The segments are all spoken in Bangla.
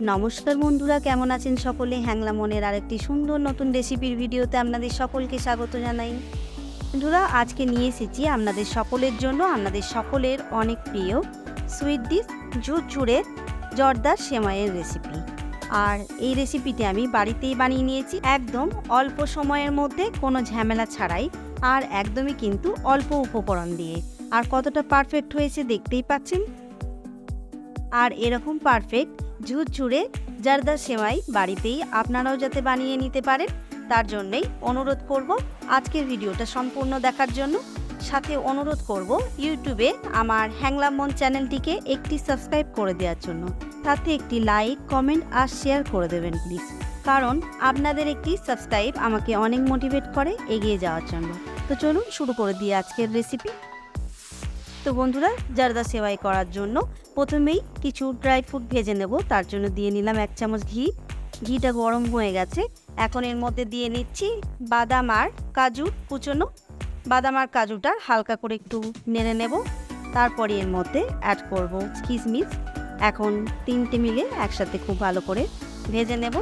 নমস্কার বন্ধুরা, কেমন আছেন সকলে? হ্যাংলা মনের আরেকটি সুন্দর নতুন রেসিপির ভিডিওতে আপনাদের সকলকে স্বাগত জানাই। বন্ধুরা, আজকে নিয়ে এসেছি আপনাদের সকলের জন্য, আপনাদের সকলের অনেক প্রিয় সুইট ডিশ ঝুরঝুরে, জর্দার সেমাইয়ের রেসিপি আর এই রেসিপিটি আমি বাড়িতেই বানিয়ে নিয়েছি, একদম অল্প সময়ের মধ্যে, কোনো ঝামেলা ছাড়াই, আর একদমই কিন্তু অল্প উপকরণ দিয়ে। আর কতটা পারফেক্ট হয়েছে দেখতেই পাচ্ছেন? আর এরকম পারফেক্ট ঝুরঝুরে জারদা সেমাই বাড়িতেই আপনারাও যাতে বানিয়ে নিতে পারেন, তার জন্যই অনুরোধ করব আজকের ভিডিওটা সম্পূর্ণ দেখার জন্য। সাথে অনুরোধ করব ইউটিউবে আমার হ্যাংলাম মন চ্যানেলটিকে একটি সাবস্ক্রাইব করে দেওয়ার জন্য। তাতে একটি লাইক, কমেন্ট আর শেয়ার করে দেবেন প্লিজ। কারণ আপনাদের একটি সাবস্ক্রাইব আমাকে অনেক মোটিভেট করে এগিয়ে যাওয়ার জন্য। তো চলুন শুরু করে দিই আজকের রেসিপি। তো বন্ধুরা, জারদা সেবাই করার জন্য প্রথমেই কিছু ড্রাই ফ্রুট ভেজে নেব। তার জন্য দিয়ে নিলাম এক চামচ ঘি। ঘিটা গরম হয়ে গেছে। এখন এর মধ্যে দিয়ে নিচ্ছি বাদাম আর কাজু কুচনো। বাদাম আর কাজুটা হালকা করে একটু নেড়ে নেব। তারপরে এর মধ্যে অ্যাড করব কিশমিশ এখন তিনটে মিলে একসাথে খুব ভালো করে ভেজে নেব।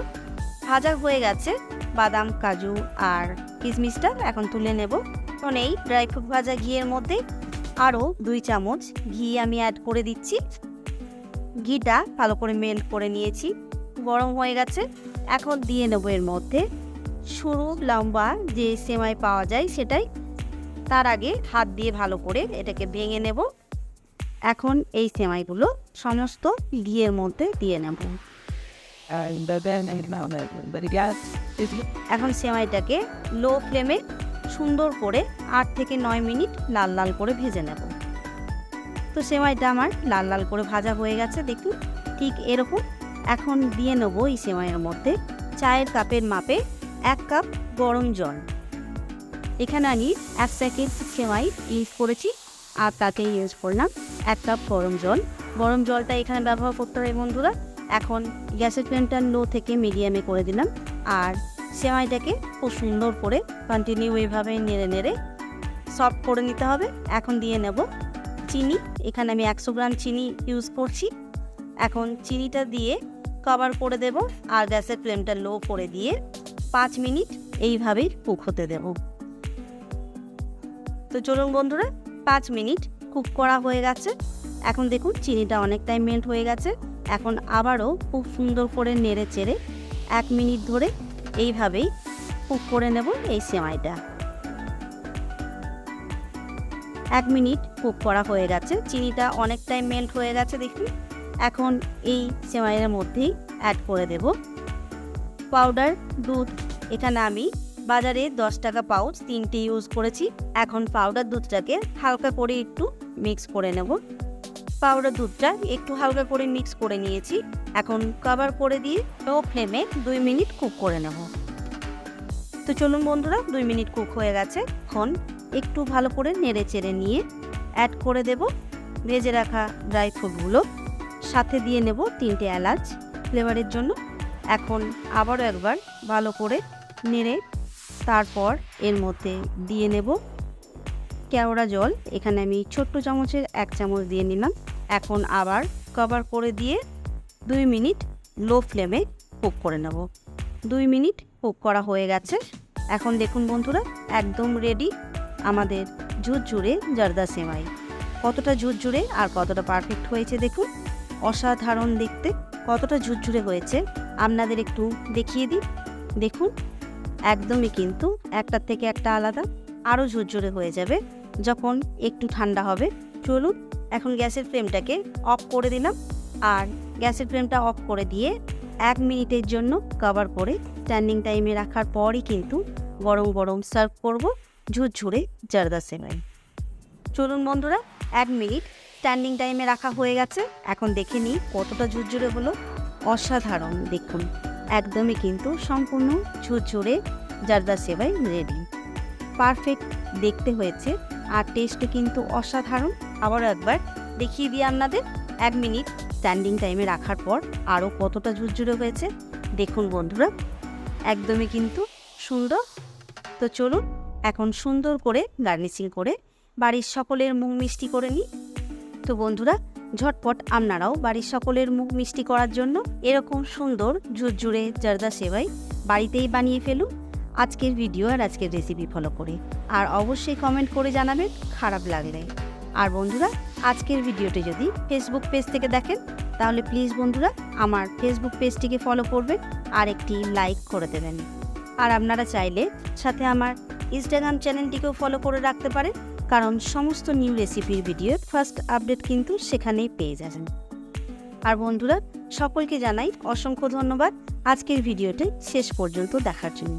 ভাজা হয়ে গেছে। বাদাম, কাজু আর কিশমিশটা এখন তুলে নেব। এখন এই ড্রাই ফ্রুট ভাজা ঘিয়ের মধ্যে আরও দুই চামচ ঘি আমি অ্যাড করে দিচ্ছি। ঘিটা ভালো করে মেল্ট করে নিয়েছি। গরম হয়ে গেছে। এখন দিয়ে নেব এর মধ্যে সরু লম্বা যে সেমাই পাওয়া যায় সেটাই। তার আগে হাত দিয়ে ভালো করে এটাকে ভেঙে নেব। এখন এই সেমাইগুলো সমস্ত ঘিয়ের মধ্যে দিয়ে নেব। এখন সেমাইটাকে লো ফ্লেমে সুন্দর করে আট থেকে নয় মিনিট লাল লাল করে ভেজে নেব। তো সেমাইটা আমার লাল লাল করে ভাজা হয়ে গেছে, দেখুন। ঠিক এরকম। এখন দিয়ে নেব এই সেমাইয়ের মধ্যে চায়ের কাপের মাপে এক কাপ গরম জল। এখানে আমি এক প্যাকেট সেমাই ইউজ করেছি, আর তাতে ইউজ করলাম এক কাপ গরম জল। গরম জলটা এখানে ব্যবহার করতে হবে বন্ধুরা। এখন গ্যাসের ফ্লেমটা লো থেকে মিডিয়ামে করে দিলাম, আর সেমাইটাকে খুব সুন্দর করে কন্টিনিউ এইভাবে নেড়ে নেড়ে সফট করে নিতে হবে। এখন দিয়ে নেব চিনি। এখানে আমি একশো গ্রাম চিনি ইউজ করছি। এখন চিনিটা দিয়ে কভার করে দেব আর গ্যাসের ফ্লেমটা লো করে দিয়ে পাঁচ মিনিট এইভাবেই কুক হতে দেব। তো চলুন বন্ধুরা, পাঁচ মিনিট কুক করা হয়ে গেছে। এখন দেখুন চিনিটা অনেকটাই মেল্ট হয়ে গেছে। এখন আবারও খুব সুন্দর করে নেড়ে চেড়ে এক মিনিট ধরে এইভাবেই কুক করে নেব এই সেমাইটা। এক মিনিট কুক করা হয়ে গেছে। চিনিটা অনেকটাই মেল্ট হয়ে গেছে দেখুন। এখন এই সেমাইয়ের মধ্যেই অ্যাড করে দেব। পাউডার দুধ, এখানে আমি বাজারে দশ টাকা পাউচ তিনটে ইউজ করেছি। এখন পাউডার দুধটাকে হালকা করে একটু মিক্স করে নেব। পাউডার দুধটা একটু হালকা করে মিক্স করে নিয়েছি। এখন কভার করে দিয়ে লো ফ্লেমে দুই মিনিট কুক করে নেব। তো চলুন বন্ধুরা, দুই মিনিট কুক হয়ে গেছে। এখন একটু ভালো করে নেড়ে চেড়ে নিয়ে অ্যাড করে দেব ভেজে রাখা ড্রাই ফ্রুটগুলো সাথে দিয়ে নেব তিনটে এলাচ ফ্লেভারের জন্য। এখন আবারও একবার ভালো করে নেড়ে তারপর এর মধ্যে দিয়ে নেব কেওড়া জল, এখানে আমি ছোট্ট চামচের এক চামচ দিয়ে নিলাম। এখন আবার কভার করে দিয়ে দুই মিনিট লো ফ্লেমে কুক করে নেব। দুই মিনিট কুক করা হয়ে গেছে। এখন দেখুন বন্ধুরা, একদম রেডি আমাদের ঝুরঝুরে জর্দা সেমাই। কতটা ঝুরঝুরে আর কতটা পারফেক্ট হয়েছে দেখুন। অসাধারণ দেখতে, কতটা ঝুরঝুরে হয়েছে। আপনাদের একটু দেখিয়ে দিই। দেখুন, একদমই কিন্তু একটার থেকে একটা আলাদা, আরও ঝুরঝুরে হয়ে যাবে। যখন একটু ঠান্ডা হবে, চলুন এখন গ্যাসের ফ্লেমটাকে অফ করে দিলাম। আর গ্যাসের ফ্লেমটা অফ করে দিয়ে এক মিনিটের জন্য কভার করে স্ট্যান্ডিং টাইমে রাখার পরই কিন্তু গরম গরম সার্ভ করব ঝুরঝুরে জারদা সেমাই চলুন বন্ধুরা, এক মিনিট স্ট্যান্ডিং টাইমে রাখা হয়ে গেছে। এখন দেখে নিই কতটা ঝুরঝুরে হলো। অসাধারণ, দেখুন। একদমই কিন্তু সম্পূর্ণ ঝুরঝুরে জারদা সেবাই রেডি। পারফেক্ট দেখতে হয়েছে আর টেস্টও কিন্তু অসাধারণ। আবারও একবার দেখিয়ে দিই আপনাদের। এক মিনিট স্ট্যান্ডিং টাইমে রাখার পর আরও কতটা ঝুরঝুরে হয়েছে, দেখুন বন্ধুরা। একদমই কিন্তু সুন্দর। তো চলুন এখন সুন্দর করে গার্নিশিং করে বাড়ির সকলের মুখ মিষ্টি করে নিই। তো বন্ধুরা, ঝটপট আপনারাও বাড়ির সকলের মুখ মিষ্টি করার জন্য এরকম সুন্দর, ঝুরঝুরে, জারদা সেবাই বাড়িতেই বানিয়ে ফেলুন। আজকের ভিডিও আর আজকের রেসিপি ফলো করে। আর অবশ্যই কমেন্ট করে জানাবেন, খারাপ লাগলে। আর বন্ধুরা, আজকের ভিডিওটি যদি ফেসবুক পেজ থেকে দেখেন, তাহলে প্লিজ বন্ধুরা, আমার ফেসবুক পেজটিকে ফলো করবেন আর একটি লাইক করে দেবেন। আর আপনারা চাইলে সাথে আমার ইনস্টাগ্রাম চ্যানেলটিকেও ফলো করে রাখতে পারেন, কারণ সমস্ত নিউ রেসিপির ভিডিওর ফার্স্ট আপডেট কিন্তু সেখানেই পেয়ে যাবেন। আর বন্ধুরা, সকলকে জানাই অসংখ্য ধন্যবাদ। আজকের ভিডিওটি শেষ পর্যন্ত দেখার জন্য।